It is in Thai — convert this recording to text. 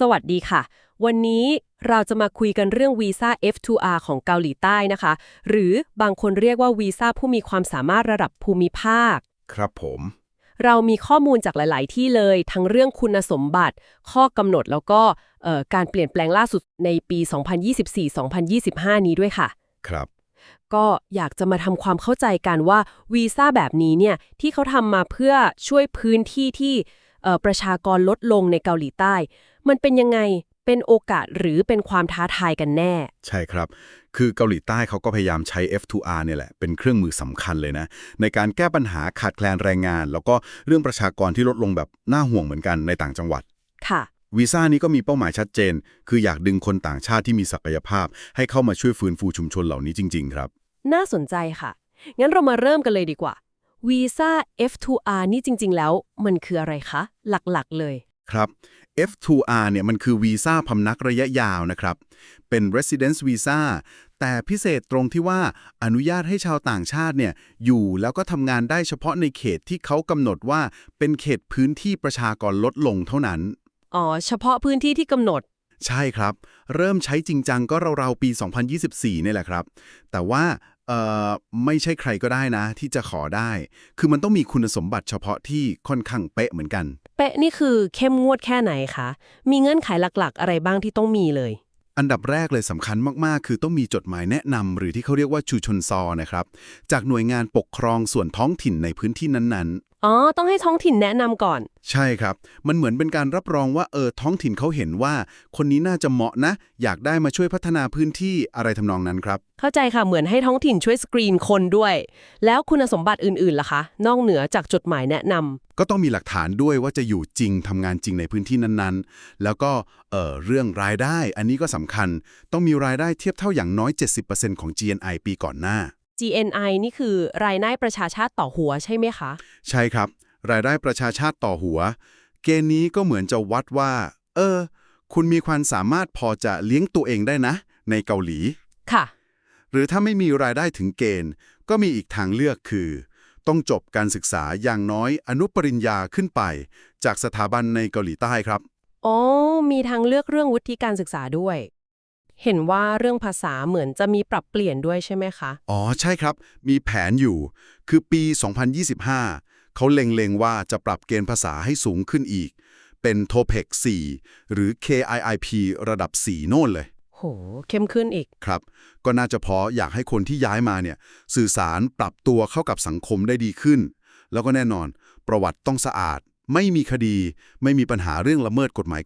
สวัสดีค่ะ วันนี้เราจะมาคุยกันเรื่องวีซ่า F2R ของเกาหลีใต้นะคะ หรือบางคนเรียกว่าวีซ่าผู้มีความสามารถระดับภูมิภาค ครับผม เรามีข้อมูลจากหลาย ๆ ที่เลย ทั้งเรื่องคุณสมบัติ ข้อกำหนดแล้วก็เอ่อการเปลี่ยนแปลงล่าสุดในปี 2024-2025 นี้ด้วยค่ะ ครับ ก็อยากจะมาทำความเข้าใจกันว่าวีซ่าแบบนี้เนี่ยที่เขาทำมาเพื่อช่วยพื้นที่ที่เอ่อ ประชากรลดลงในเกาหลีใต้ มันเป็นยังไงเป็นโอกาสหรือเป็นความท้าทายกันแน่ ใช่ครับ คือเกาหลีใต้เขาก็พยายามใช้ F2R เนี่ยแหละ เป็นเครื่องมือสำคัญเลยนะ ในการแก้ปัญหาขาดแคลนแรงงาน แล้วก็เรื่องประชากรที่ลดลงแบบน่าห่วงเหมือนกันในต่างจังหวัด ค่ะวีซ่านี้ก็มีเป้าหมายชัดเจน คืออยากดึงคนต่างชาติที่มีศักยภาพ ให้เข้ามาช่วยฟื้นฟูชุมชนเหล่านี้จริง ๆ ครับ น่าสนใจค่ะ งั้นเรามาเริ่มกันเลยดีกว่า วีซ่า F2R นี่จริง ๆ แล้วมันคืออะไรคะ หลักๆ เลย ครับ F2R เนี่ยมันคือวีซ่าพำนักระยะยาวนะครับ เป็น residence visa แต่พิเศษตรงที่ว่าอนุญาตให้ชาวต่างชาติเนี่ยอยู่แล้วก็ทำงานได้เฉพาะในเขตที่เขากำหนดว่าเป็นเขตพื้นที่ประชากรลดลงเท่านั้น อ๋อ เฉพาะพื้นที่ที่กำหนด ใช่ครับ เริ่มใช้จริงจังก็ราวๆปี 2024 นี่แหละครับ แต่ว่าเอ่อ ไม่ใช่ใครก็ได้นะ ที่จะขอได้ คือมันต้องมีคุณสมบัติเฉพาะที่ค่อนข้างเป๊ะเหมือนกัน เป๊ะนี่คือเข้มงวดแค่ไหนคะ มีเงื่อนไขหลักๆ อะไรบ้างที่ต้องมีเลย อันดับแรกเลยสำคัญมากๆ คือต้องมีจดหมายแนะนำหรือที่เขาเรียกว่าชูชนซอนะครับ จากหน่วยงานปกครองส่วนท้องถิ่นในพื้นที่นั้น อ๋อ ต้องให้ท้องถิ่นแนะนำก่อนๆใช่ครับ มันเหมือนเป็นการรับรองว่าเออท้องถิ่นเขาเห็นว่า คนนี้น่าจะเหมาะนะ อยากได้มาช่วยพัฒนาพื้นที่อะไรทำนองนั้นครับ เข้าใจค่ะ เหมือนให้ท้องถิ่นช่วยสกรีนคนด้วย แล้วคุณสมบัติอื่นๆล่ะคะ นอกเหนือจากจดหมายแนะนำก็ต้องมีหลักฐานด้วยว่าจะอยู่จริงทำงานจริงในพื้นที่นั้นๆ แล้วก็เอ่อเรื่องรายได้อันนี้ก็สำคัญ ต้องมีรายได้เทียบเท่าอย่างน้อย 70%ของ GNI ปีก่อนหน้า GNI นี่คือรายได้ประชาชาติต่อหัวใช่ไหมคะ ใช่ครับ รายได้ประชาชาติต่อหัว เกณฑ์นี้ก็เหมือนจะวัดว่า เออ คุณมีความสามารถพอจะเลี้ยงตัวเองได้นะ ในเกาหลี ค่ะ หรือถ้าไม่มีรายได้ถึงเกณฑ์ ก็มีอีกทางเลือกคือ ต้องจบการศึกษาอย่างน้อยอนุปริญญาขึ้นไป จากสถาบันในเกาหลีใต้ครับ อ๋อ มีทางเลือกเรื่องวุฒิการศึกษาด้วย เห็นว่าเรื่องภาษาเหมือนจะมีปรับเปลี่ยนด้วยใช่ไหมคะ อ๋อ ใช่ครับ มีแผนอยู่ คือปี 2025 เขาเล็งๆว่าจะปรับเกณฑ์ภาษาให้สูงขึ้นอีก เป็น TOPEC 4 หรือ KIIP ระดับ 4 โน่นเลย โห เข้มขึ้นอีก ครับ ก็น่าจะเพราะอยากให้คนที่ย้ายมาเนี่ย สื่อสารปรับตัวเข้ากับสังคมได้ดีขึ้น แล้วก็แน่นอน ประวัติต้องสะอาด ไม่มีคดี ไม่มีปัญหาเรื่องละเมิดกฎหมาย